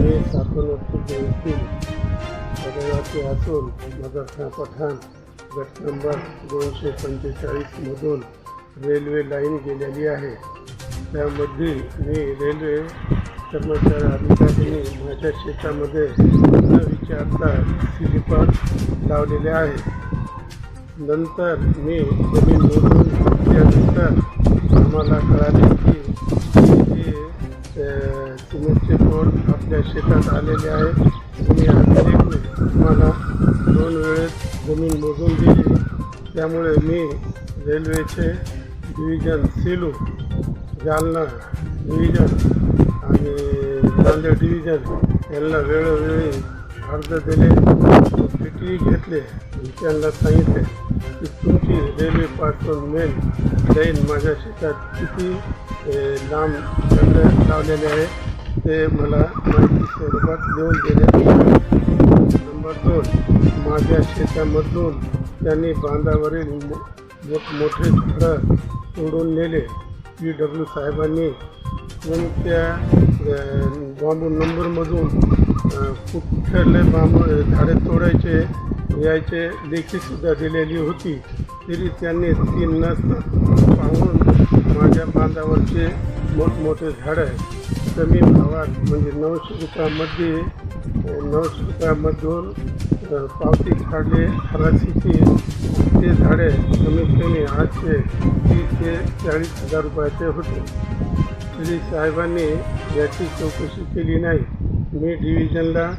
मी सातून येथील रहिवासी असून मदरसा पठाण गट नंबर दोनशे पंचेचाळीसमधून रेल्वे लाईन गेलेली आहे. त्यामध्ये मी रेल्वे कर्मचारी अधिकाऱ्यांनी माझ्या शेतामध्ये न विचारता स्लिपर लावलेले आहे. नंतर मी जमीन मोजून घेतल्यानंतर आम्हाला सिमेंटचे बोर्ड आपल्या शेतात आलेले आहे. तुम्ही अनेक मला दोन वेळेस जमीन मोजून दिली. त्यामुळे मी रेल्वेचे डिव्हिजन सेलू जालना डिव्हिजन आणि नांदेड डिव्हिजन यांना वेळोवेळी अर्ज दिले. पेटी घेतले. त्यांना सांगितले की तुमची रेल्वे पाठवून मेन लाईन माझ्या शेतात किती लांब लावलेले आहे. ते मला माहिती स्वरूपात देऊन देण्यात नंबर दोन माझ्या शेतामधून त्यांनी बांधावरील मोठमोठे झाडं तोडून नेले. पी डब्ल्यू साहेबांनी कोणत्या त्या बांबू नंबरमधून कुठले बांबू झाडे तोडायचे यायचे लेखीसुद्धा दिलेली होती. तरी त्यांनी ती नस पाहून माझ्या बांधावरचे मोठमोठे झाडं कमी भावात म्हणजे नऊशे रुपयामध्ये नऊशे रुपयामधून पावती झाडे फराशीची ते झाडे कमीत कमी आठशे तीस ते चाळीस हजार रुपयाचे होते. श्री साहेबांनी याची चौकशी केली नाही. मी डिव्हिजनला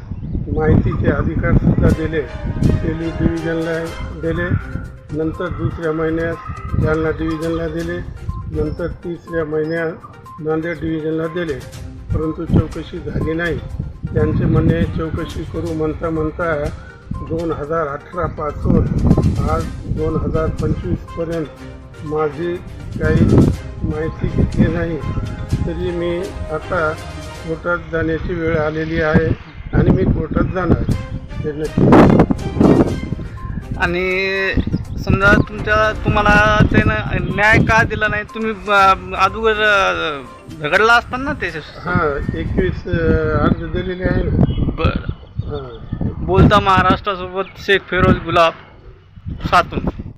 माहितीचे अधिकारसुद्धा दिले. सेलू डिव्हिजनला दिले. नंतर दुसऱ्या महिन्यात जालना डिव्हिजनला दिले. नंतर तिसऱ्या महिन्यात नांदेड डिव्हिजनला दिले. परंतु चौकशी झाली नाही. त्यांचे म्हणणे चौकशी करू म्हणता म्हणता दोन हजार अठरापासून आज दोन हजार पंचवीसपर्यंत माझी काही माहिती घेतली नाही. तरी मी आता कोर्टात जाण्याची वेळ आलेली आहे आणि मी कोर्टात जाणार. हे नक्की. आणि समजा तुमच्या तुम्हाला त्यानं न्याय का दिला नाही? तुम्ही अगोदर झगडला असताना ते हां एकवीस अर्ज दिलेले आहे ना बरं. हां. बोलता महाराष्ट्रासोबत शेख फेरोज गुलाब सातून.